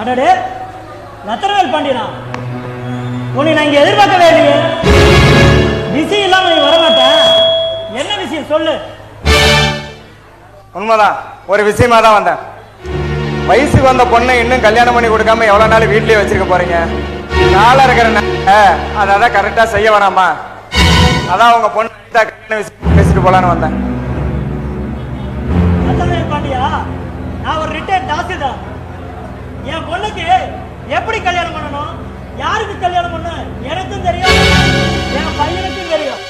அடடே ரத்தனவேல் பாண்டியனா? உன்னை நான் இங்க எதிர்பார்க்கவே இல்லையே. விஷயம் இல்லாம நீ வரமாட்டேன். என்ன விஷயம் சொல்லு. உண்மைதான். ஒரு விஷயமா தான் வந்தேன். வயசுக்கு வந்த பொண்ணை இன்னும் கல்யாணம் பண்ணி கொடுக்காம எவ்வளவு நாள் வீட்லயே வச்சிருக்க போறீங்க? நாளா இருக்கிற அதான் கரெக்டா செய்ய வேணாமா? அதான் உங்க பொண்ணு பேசிட்டு போலான்னு வந்தேன். பாண்டியா? நான் ஒரு ரிட்டையர்ட் தாசில்தார். என் பொண்ணுக்கு எப்படி கல்யாணம் பண்ணணும்? யாருக்கு கல்யாணம் பண்ண எனக்கும் தெரியும். என் பையனுக்கும் தெரியும்.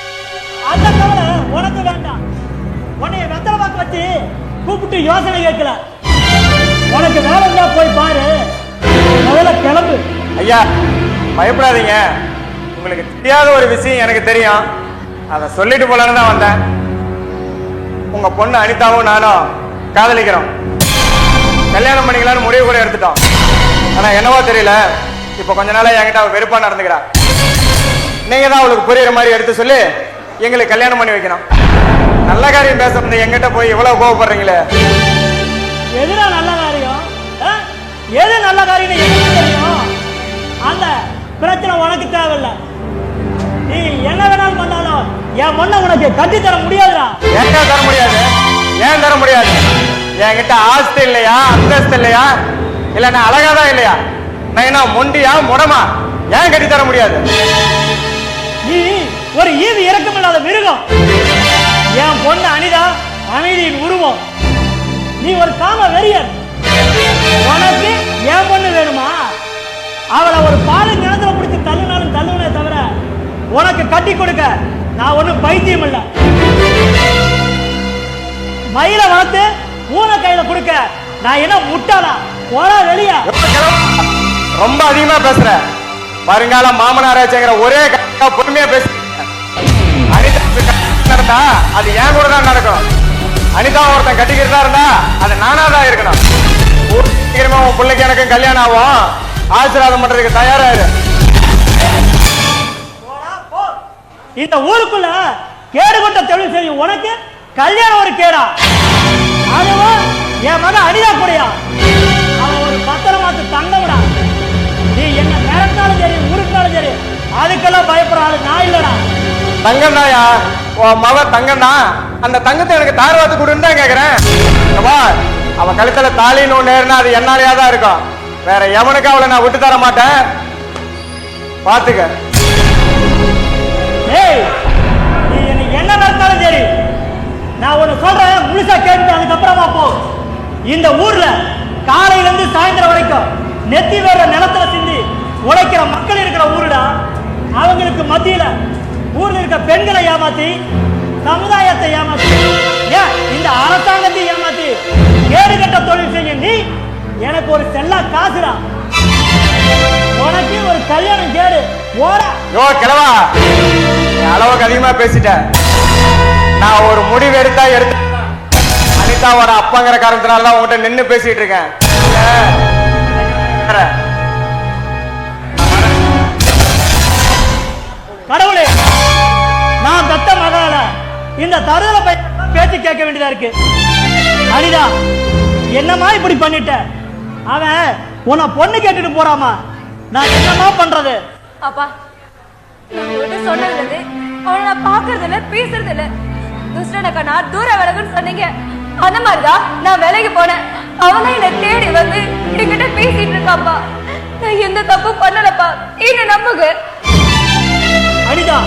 அந்த கவலை உனக்கு வேண்டாம். உன்னைய வெத்தலை பார்க்க வச்சு கூப்பிட்டு யோசனை கேட்கல. உனக்கு வேலை இருந்தா போய் பாரு. முதல்ல கிளம்பு. ஐயா பயப்படாதீங்க. உங்களுக்கு தெரியாத ஒரு விஷயம் எனக்கு தெரியும். அதை சொல்லிட்டு போலான்னு தான் வந்தேன். உங்க பொண்ணு அனிதாவும் நானும் காதலிக்கிறோம். கல்யாணம் பண்ணிக்கலாம்னு முடிவு கூட எடுத்துட்டோம். ஆனா என்னவோ தெரியல இப்போ கொஞ்ச நாளா என்கிட்ட அவ வெறுப்பா நடந்துக்கிறா. நீங்க தான் அவளுக்கு புரியுற மாதிரி எடுத்து சொல்லி எங்களுக்கு கல்யாணம் பண்ணி வைக்கணும். நல்ல காரியம் பேச வந்து எங்கிட்ட போய் இவ்வளவு கோவப்படுறீங்களே. எதுனா நல்ல காரியம்? எது நல்ல காரியம் தெரியும். அந்த பிரச்சனை உனக்கு தேவையில்ல. நீ என்ன வேணாலும் பண்ணாலும் என் பொண்ணை உனக்கு கட்டி தர முடியாதுடா. ஏன் தர முடியாது. ஏன் தர முடியாது? என்கிட்ட ஆஸ்தி இல்லையா அந்தஸ்து இல்லையா? இல்ல நான் அழகாதான் இல்லையா? நான் என்ன மொண்டியா முடமா? ஏன் கட்டி தர முடியாது? நீ ஒரு ஈவு இறக்கமில்லாத மிருகம். என் பொண்ணு அனிதா அமைதியின் உருவம். நீ ஒரு காம வெறியர். உனக்கு என் பொண்ணு வேணுமா? அவளை ஒரு பாலை நிலத்துல பிடிச்சி தள்ளுனாலும் தள்ளுவனே தவிர உனக்கு கட்டி கொடுக்க நான் ஒன்றும் பைத்தியம் இல்லை மயில வளர்த்து பூனை கையில கொடுக்க நான் என்ன முட்டாளா? போடா வெளியே. ரொம்ப அதிகமா பேசுற. வருங்கால மாமனாராச்சுங்கிற ஒரே பொறுமையா பேசு. அனிதா அது ஏன் கூட தான் நடக்கும்? அனிதா ஒருத்தன் கட்டிக்கிறதா இருந்தா அது நானா தான் இருக்கணும். சீக்கிரமா உன் பிள்ளைக்கு எனக்கும் கல்யாணம் ஆகும். ஆசீர்வாதம் பண்றதுக்கு தயாரா இரு. இந்த ஊருக்குள்ள கேடு கொண்ட தொழில் செய்யும் உனக்கு கல்யாணம் ஒரு கேடா. அதுவும் என் மகன் அனிதா கூடயா அவன் ஒரு பத்திரமாத்து தங்கம்டா. நீ என்ன மிரட்டினாலும் சரி உருட்டினாலும் சரி அதுக்கெல்லாம் பயப்படுற ஆளு நான் இல்லடா. தங்கம் தாயா உன் மவ தங்கம் அந்த தங்கத்தை எனக்கு தாரவாத்து கொடுன்னு தான் கேட்குறேன் வா. அவன் கழுத்துல தாலின்னு ஒன்று ஏறினா அது என்னாலேயா தான் இருக்கும். வேற எவனுக்கு அவளை நான் விட்டு தர மாட்டேன். பாத்துக்க. சொல்றேன் கேட்டு அதுக்கப்புறமா போ. இந்த ஊர்ல காலையில இருந்து சாயந்தரம் வரைக்கும் நெத்தி வேற நிலத்துல சிந்தி உழைக்கிற மக்கள் இருக்கிற ஊருடா. அவங்களுக்கு மத்தியில ஊர்ல இருக்க பெண்களை ஏமாத்தி சமுதாயத்தை ஏமாத்தி ஏன் இந்த அரசாங்கத்தை ஏமாத்தி கேடு கட்ட தொழில் செய்ய நீ எனக்கு ஒரு செல்லா காசுடா. உனக்கு ஒரு கல்யாணம் கேடு. ஓடா யோ கிழவா அளவுக்கு அதிகமா பேசிட்ட. நான் ஒரு முடிவு எடுத்தா எடுத்து அனிதாவோட அப்பாங்கிற காரணத்தினால தான் உங்ககிட்ட நின்னு பேசிட்டு இருக்கேன். கடவுளே நான் தத்த மகால இந்த தருதல பேச்சு கேட்க வேண்டியதா இருக்கு. அனிதா என்னம்மா இப்படி பண்ணிட்ட? அவன் உன்னை பொண்ணு கேட்டுட்டு போறாமா? நான் என்னம்மா பண்றது? அப்பா நான் உங்கள்கிட்ட இருந்து அவனை நான் பாக்குறது இல்ல பேசுறது இல்ல துஷ்டனக்கா நான் தூர விலகுன்னு சொன்னீங்க. அந்த மாதிரிதான் நான் வேலைக்கு போனேன். அவன் என்னை தேடி வந்து என்கிட்ட பேசிட்டு இருக்காப்பா. நான் எந்த தப்பு பண்ணலப்பா. என்ன நம்புங்க. அனிதா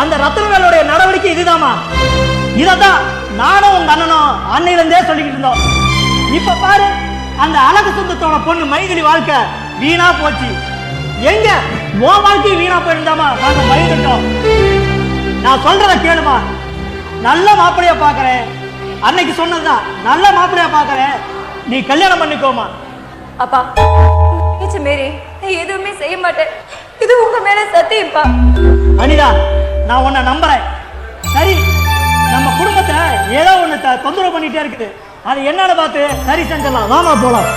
அந்த ரத்னவேலுடைய நடவடிக்கை இதுதாம்மா. இததான் நானும் உங்க அண்ணனும் அன்னையில இருந்தே சொல்லிக்கிட்டு இருந்தோம். இப்ப பாரு அந்த அழகு சுந்தத்தோட பொண்ணு மைதிலி வாழ்க்கை வீணா போச்சு. எங்க? உன் வாழ்க்கை வீணா போயிருந்தாமா நாங்க பயந்துட்டோம். நான் சொல்றத கேளுமா. நல்ல மாப்பிளைய பாக்குறேன் அன்னைக்கு சொன்னதுதான். நல்ல மாப்பிளைய பாக்குறேன் நீ கல்யாணம் பண்ணிக்கோமா. அப்பா பேச்சு மீறி நான் எதுவுமே செய்ய மாட்டேன். இது உங்க மேல சத்தியம்ப்பா அனிதா நான் உன்னை நம்புறேன். சரி நம்ம குடும்பத்தை ஏதோ ஒன்று தொந்தரவு பண்ணிட்டே இருக்குது. அது என்னன்னு பார்த்து சரி செஞ்சிடலாம். வாமா போலாம்.